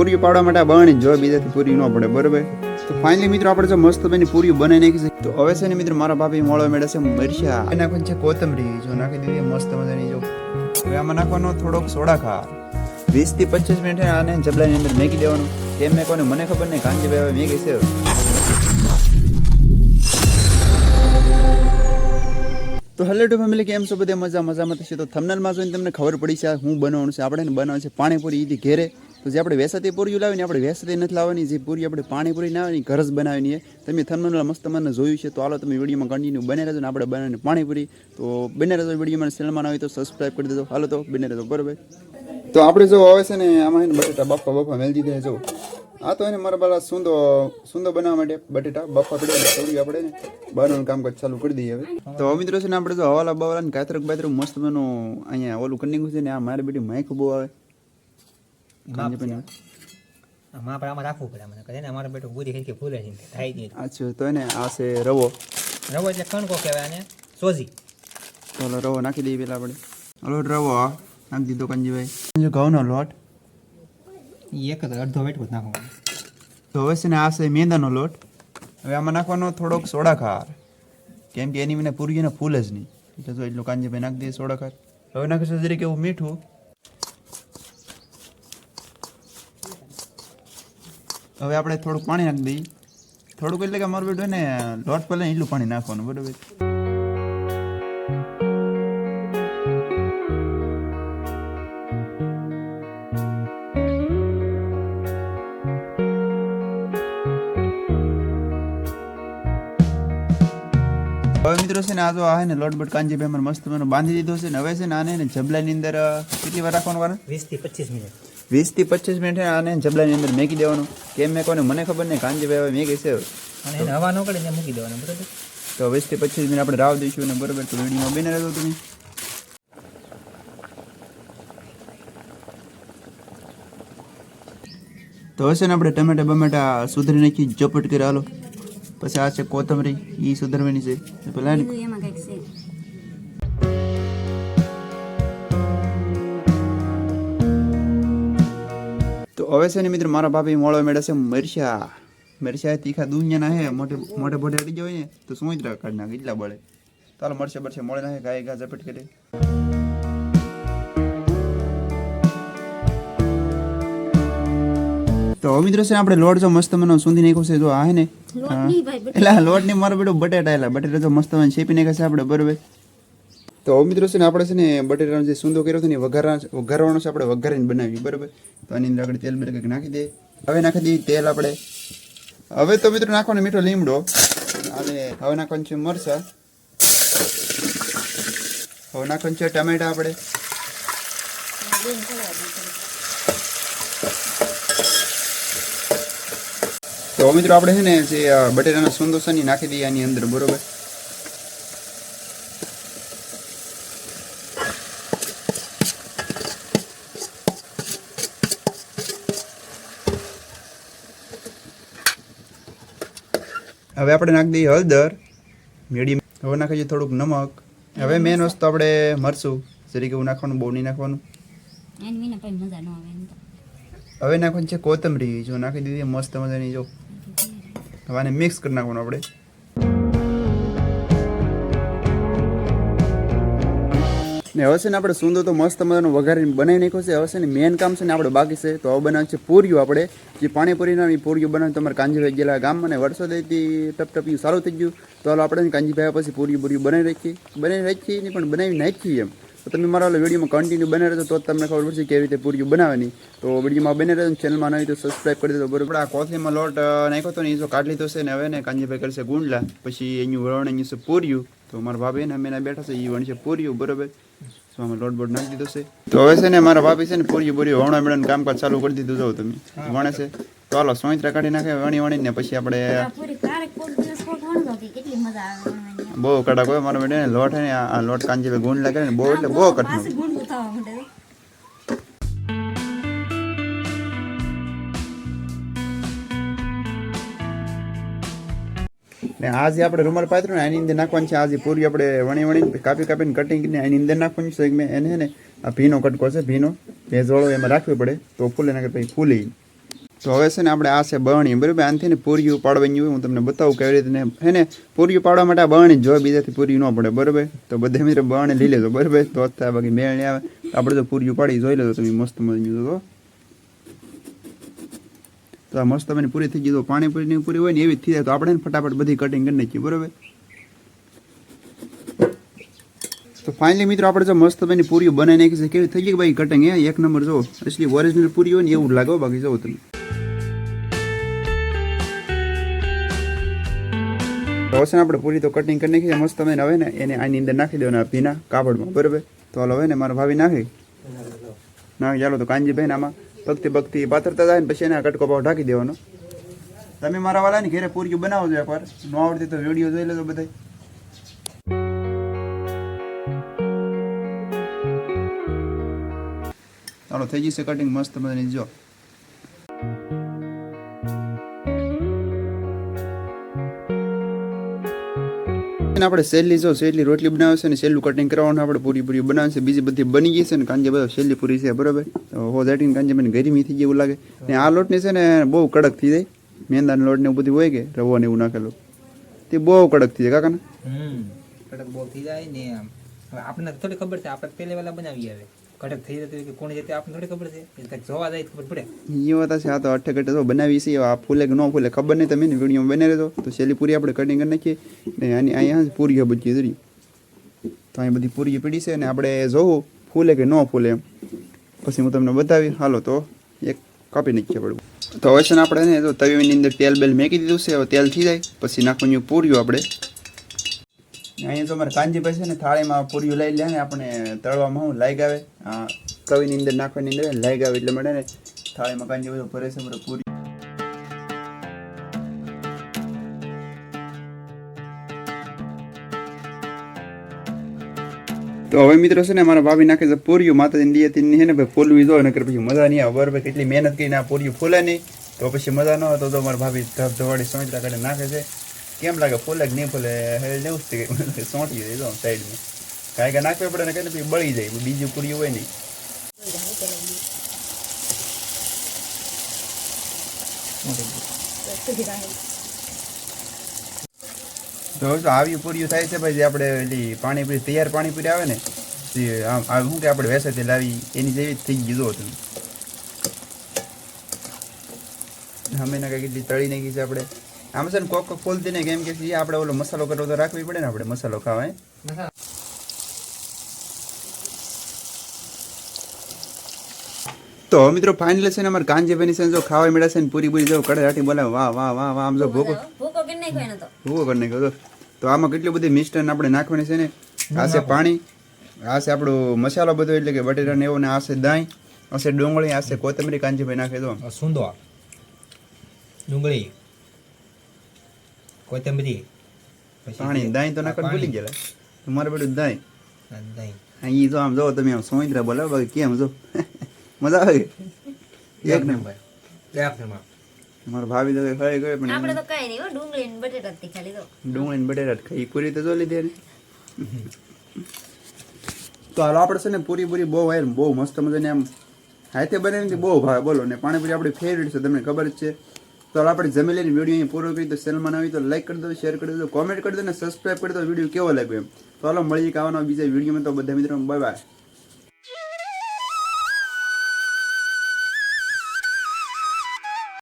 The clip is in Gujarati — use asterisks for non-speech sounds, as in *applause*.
પૂરી પાડવા માટે બની જો બીજાથી પૂરી ન પડે, બરોબર? તો ફાઇનલી મિત્રો, આપણે જો મસ્ત બની પૂરી બનાવી નાખી છે. તો હવે છે ને મિત્રો, મારા ભાભી મોળો મેળે છે, મરચા. નાખવાની છે કોથમરી. જો નાખી દીધી, મસ્ત મજાની જો. હવે આમાં નાખવાનો થોડોક સોડા ખા વીસથી પચીસ મિનિટ આને જબલાની અંદર મેગી દેવાનું. કેમ મેં કોને, મને ખબર નહીં ભાઈ હવે મેગી છે તો હેલો ટુ ફેમિલી કેમ છો? બધે મજા મજામાં થશે તો થમનલમાં જોઈને તમને ખબર પડી છે હું બનાવવાનું છે. આપણે બનાવવાનું છે પાણીપુરી ઈથી ઘેરે. તો જે આપણે વેસાતી પૂરી લાવીને આપણે વેસાતી નથી લાવવાની, જે પૂરી આપણે પાણીપુરી ના આવે ઘર બનાવીને તમે થમનલમાં મસ્ત મને જોયું છે, તો હાલો તમે વિડીયોમાં કન્ટિન્યુ બને રહેજો ને આપણે બનાવીને પાણીપુરી. તો બને રહેજો વિડીયોમાં, ચેનલમાં આવી તો સબસ્ક્રાઈબ કરી દેજો. હાલો તો બને રહેજો, બરોબર? તો આપણે જો હવે છે ને આમાં બટેટા બફા બફા મેળ દીધા જો. આ તો એને મારા બાલા સુંદો સુંદો બનાવવા માટે બટેટા બફા પડે થોડી આપણે ને કામ કામકાજ ચાલુ કરી દઈએ હવે. તો મિત્રો છે ને આપણે જો હવાલા બવાલા ને કાતરક બાતરક મસ્ત બનો અહીંયા ઓલું કન્ડિંગ છે ને, આ મારી બેટી માઇક બહુ આવે. પણ આમાં આપણે આમાં રાખવું પડે મને કરે ને અમારે બેટું પૂરી ખીચકી ફૂલે છે થાય નહીં. અચ્છા તો એને આ છે રવો. રવો એટલે કણકો કહેવાય આને સોજી. તો રવો નાખી દઈએ પેલા આપણે. ઓલો રવો નાખી દીધો કંજીભાઈ. જો ઘઉંનો લોટ. એક જ અડધો વેટકો જ નાખવાનું. તો હવે છે ને આ છે મેંદાનો લોટ. હવે આમાં નાખવાનો થોડોક સોડા ખાર કેમ કે એની મને પૂરી એને ફૂલ જ નહીં. એટલે જો એટલું કાંજીભાઈ નાખી દઈએ સોડા ખાર હવે નાખીશું જરીક એવું મીઠું. હવે આપણે થોડુંક પાણી નાખી દઈએ. થોડુંક એટલે કે અમારું બેટું ને લોટ પહેલાં એટલું પાણી નાખવાનું, બરાબર? મિત્રો છે ને આ જો આ ને લોટ બટ કાંજી ભાઈ મસ્ત મને બાંધી દીધો છે ને હવે છે ને આને ને જબલાની અંદર કેટલી વાર રાખવાનું વારે? વીસથી પચીસ મિનિટ. વીસથી પચીસ મિનિટ આને જબલાની અંદર મેકી દેવાનું. કેમ મેં કોને મને ખબર નહીં કાંજી ભાઈ હવે મેકી છે. અને હવા ન કરે ને મૂકી દેવાનું બરાબર? તો વીસથી પચીસ મિનિટ આપણે રાવ દઈશું ને બરોબર? તો વિડીયોમાં બેને રહેજો તમે. તો હશે ને આપણે ટમેટા બમેટા સુધરી નાખી ચોપટ કરી હાલો. પછી આ છે કોથમરી એ સુધરવાની છે. પેલા એમાં કંઈક છે. તો હવે છે ને મિત્ર મારા ભાભી મોળો મેળે છે મરચા. મરચા તીખા દુનિયાના હે મોટે મોટે મોટે અડી જાય ને તો શું જ કાઢ નાખે એટલા બળે. ચાલો મરચા બરચા મોળે નાખે ગાય ગા ઝપટ કરે. તો હવે મિત્રો છે આપણે લોટ જો મસ્ત મને સૂંધી નાખ્યો છે જો આ હે ને એટલે લોટની મારો બેટો બટેટા એટલે બટેટા જો મસ્ત મને શેપી નાખ્યા છે આપણે બરોબર. તો હવે મિત્રો છે ને આપણે છે ને બટેટાનો જે સૂંદો કર્યો હતો ને વઘારા વઘારવાનો છે આપણે વઘારીને બનાવી બરોબર. તો આની અંદર આપણે તેલ બેલ કંઈક નાખી દે હવે નાખી દઈએ તેલ આપણે. હવે તો મિત્રો નાખવાનો મીઠો લીમડો. અને હવે નાખવાનું છે મરચા. હવે નાખવાનું છે ટમેટા આપણે. તો હવે મિત્રો આપણે છે ને જે બટેટાના સૂંદો છે ને એ નાખી દઈએ આની અંદર બરોબર? હવે આપણે નાખી દઈએ હળદર મીડિયમ. હવે નાખી દઈએ થોડુંક નમક. હવે મેન વસ્તુ આપણે મરચું. જરીક એવું નાખવાનું બહુ નહીં નાખવાનું. હવે નાખવાનું છે કોથમરી. જો નાખી દીધી મસ્ત મજાની જો. હવે મિક્સ કરી નાખવાનું આપણે. ને હવે છે ને આપણે સુંદર તો મસ્ત મજાનો વઘારીને બનાવી નાખ્યો છે. હવે છે ને મેન કામ છે ને આપણે બાકી છે. તો હવે બનાવે છે પૂરીઓ આપણે. જે પાણીપુરીના એ પૂરીઓ તમારે કાંજીભાઈ ગયેલા ગામમાં ને વર્ષોથી ટપ ટપ્યું સારું થઈ ગયું. તો હાલો આપણે કાંજીભાઈ પછી પૂરી પૂરી બનાવી રાખીએ બનાવી રાખીએ પણ બનાવી નાખીએ એમ. તો તમે મારા વિડીયોમાં કન્ટિન્યુ બને રહેજો તો જ તમને ખબર પડશે કેવી રીતે પૂરીઓ બનાવવાની. તો વિડીયોમાં બને રહેજો ચેનલમાં નવી તો સબસ્ક્રાઈબ કરી દેજો બરોબર? આ કોથળીમાં લોટ નાખ્યો હતો ને એ જો કાઢ લીધો છે ને હવે ને કાંજીભાઈ કરશે ગુંડલા પછી એનું વરણ અહીંયા છે પૂર્યું તો મારા ભાભી ને અમે એના બેઠા છે એ વણશે પૂર્યું બરોબર? તો આમાં લોટ બોટ નાખી દીધો છે. તો હવે છે ને મારા ભાભી છે ને પૂરી પૂરી વણા મેળાનું કામકાજ ચાલુ કરી દીધું જાવ તમે. વણે છે. તો હાલો સોઈત્રા કાઢી નાખે વણી વણી ને પછી આપણે બહુ કડક હોય મારો બેટો લોટ હે ને આ લોટ કાંજી ગુણ લાગે ને બહુ એટલે બહુ કઠણ. ને આ જે આપણે રૂમાલ પાથર્યું ને એની અંદર નાખવાની છે આજે પૂરી આપણે વણી વણી કાપી કાપીને કટિંગ કરીને એની અંદર નાખવાનું છે મેં એને ને આ ભીનો કટકો છે ભીનો ભેજવાળો એમાં રાખવી પડે તો ફૂલે નાખે પછી ફૂલે. તો હવે છે ને આપણે આ છે બરણી, બરાબર? આનથી ને પૂરીયું પાડવાની હોય, હું તમને બતાવું કેવી રીતે હે ને પૂરી પાડવા માટે આ બરણી જો બીજાથી પૂરી ન પડે, બરાબર? તો બધે મિત્રો બરણી લઈ લેજો, બરાબર? તો અત્યારે બાકી મેળ આવે. તો આપણે તો પૂરી પાડી, જોઈ લેજો તમે મસ્ત મજાની તો તો આ મસ્ત તમે પૂરી થઈ ગઈ તો પાણીપુરીની પૂરી હોય ને એવી જ થઈ જાય. તો આપણે ફટાફટ બધી કટિંગ કરી નાખીએ, બરાબર? તો ફાઇનલી મિત્રો આપણે જો મસ્ત બની પૂરીઓ બનાવી નાખી છે. કેવી થઈ ગઈ ભાઈ કટિંગ હે? એક નંબર જો એટલે ઓરિજિનલ પૂરી હોય ને એવું લાગો બાકી જો તમે. તો હવે છે ને આપણે પૂરી તો કટિંગ કરી નાખી મસ્ત તમે હવે ને એને આની અંદર નાખી દેવાના ભીના કાપડમાં, બરાબર? તો હાલો હવે ને મારા ભાવી નાખી. નાખી, ચાલો તો કાનજીભાઈ ને આમાં ભક્તિ ભક્તિ પાથરતા જાય ને પછી એને કટકો પાવ ઢાંકી દેવાનો. તમે મારા વાલાની ઘરે પૂરીઓ બનાવજો એકવાર? ન આવડતી તો વીડિયો જોઈ લેજો બધા ચાલો, થઈ જશે કટિંગ મસ્ત મજાની જો. અને આપણે સહેલી જો સહેલી રોટલી બનાવે છે ને સહેલું કટિંગ કરવાનું આપણે પૂરી પૂરી બનાવે છે, બીજી બધી બની ગઈ છે ને કાંજે બધા સહેલી પૂરી છે, બરાબર? હો દાટીને કાંજે મને ગરમી થઈ જેવું લાગે. ને આ લોટની છે ને બહુ કડક થઈ જાય. મેંદાના લોટ ને એવું બધું હોય કે રવો ને એવું નાખેલું. તે બહુ કડક થઈ જાય કાકા ને કડક બહુ થઈ જાય ને આપણને થોડી ખબર છે, આપણે પહેલે વેલા બનાવી આવે આ તો તો બનાવી છે, આ ફૂલે કે ન ફૂલે ખબર નહીં, તમે બને રહેતો તો છેલ્લી પૂરી આપણે કટિંગ કરી નાખીએ. આની અહીંયા પૂરીઓ બચી તો અહીં બધી પૂરી પીડી છે ને આપણે જોવું, ફૂલે કે ન ફૂલે એમ. પછી હું તમને બતાવી હાલો તો એક કાપી નાખીએ પડવું. તો હવે છે ને આપણે જો તવીની અંદર તેલ બેલ મેકી દીધું છે, હવે તેલ થઈ જાય. પછી નાખવાનું પૂર્યું આપણે અહીંયા તો અમારે કાંજીભાઈ છે ને થાળીમાં પૂરીઓ લઈ લે ને આપણે તળવામાં હું લાઈ ગાવે. કવિની અંદર નાખવાની અંદર લાઈ આવે એટલે મળે ને થાળીમાં કાંજી બધું ભરે છે પૂરી. તો હવે મિત્રો છે ને મારા ભાભી નાખે છે પૂરીઓ, માતાજીની દિયતી છે ને ભાઈ ફૂલવી જો, નકર પછી મજા નહીં આવે. બરાબર કેટલી મહેનત કરીને આ પૂરીઓ ફૂલે નહીં, તો પછી મજા ન તો તો મારા ભાભી ધબ ધવાડી સોંચરા કાઢે નાખે છે. કેમ લાગે ફૂલે કે નહીં ફૂલે હવે લેવું જ છે સોંટી દે જો સાઈડમાં કાંઈ કે નાખવી પડે ને કઈ પછી બળી જાય બીજું પૂરી હોય નહીં તો હવે તો આવી પૂરીઓ થાય છે ભાઈ જે આપણે એલી પાણીપુરી તૈયાર પાણીપુરી આવે ને જે આમ આ શું કે આપણે વેસેથી લાવી એની જેવી જ થઈ ગઈ જો તમે અમે ના કંઈક એટલી તળી નાખી છે આપણે આમ છે ને કોક ખોલતી ને કેમ કે આપણે ઓલો મસાલો કરવો તો રાખવી પડે ને આપણે મસાલો ખાવાય. તો મિત્રો ફાઇનલ છે ને અમારે કાંજીભાઈની છે ને જો ખાવા મળે છે ને પૂરી પૂરી જો કડે હાટી બોલાવે વાહ વાહ વાહ વાહ આમ જો ભૂકો ભૂકો કરી નાખ્યો તો. તો. આમાં કેટલી બધી મિસ્ટન આપણે નાખવાની છે ને? આ છે પાણી આ છે આપણો મસાલો બધો એટલે કે બટેટા ને એવો ને આ છે દાઈ આ છે ડુંગળી આ છે કોથમરી કાંજીભાઈ નાખે તો. સુંદો ડુંગળી. કોથમરી. પાણી દાઈ તો નાખવાનું ભૂલી ગયેલા. તમારે બધું દાઈ. દાઈ. દહીં જો આમ જો તમે આમ સોઈન્દ્રા બોલાવો બાકી કેમ જો? *laughs* મજા આવે? એક નંબર. એક નંબર. મારા ભાભી તો ખાઈ ગયો પણ આપણે તો કઈ નહીં હો ડુંગળી ને બટેટા જ ખાલી તો. ડુંગળી ને બટેટા ખાઈ. પૂરી તો જો લીધી ને *laughs* તો હાલો આપણે છે ને પૂરી પૂરી બહુ હોય બહુ મસ્ત મજાની આમ હાથે બનાવીને બહુ ભાવે બોલો ને પાણીપુરી આપણી ફેવરિટ છે તમને ખબર જ છે. તો આપણે જમી વીડિયો પૂરો કરી દો. ચેનલમાં નવી તો લાઈક કરી દો શેર કરી દો કોમેન્ટ કરી દો અને સબસ્ક્રાઈબ કરી દો. વીડિયો કેવો લાગ્યો એમ? તો હાલો, મળીએ આવવાના બીજા વિડીયોમાં. તો બધા મિત્રો બાય બાય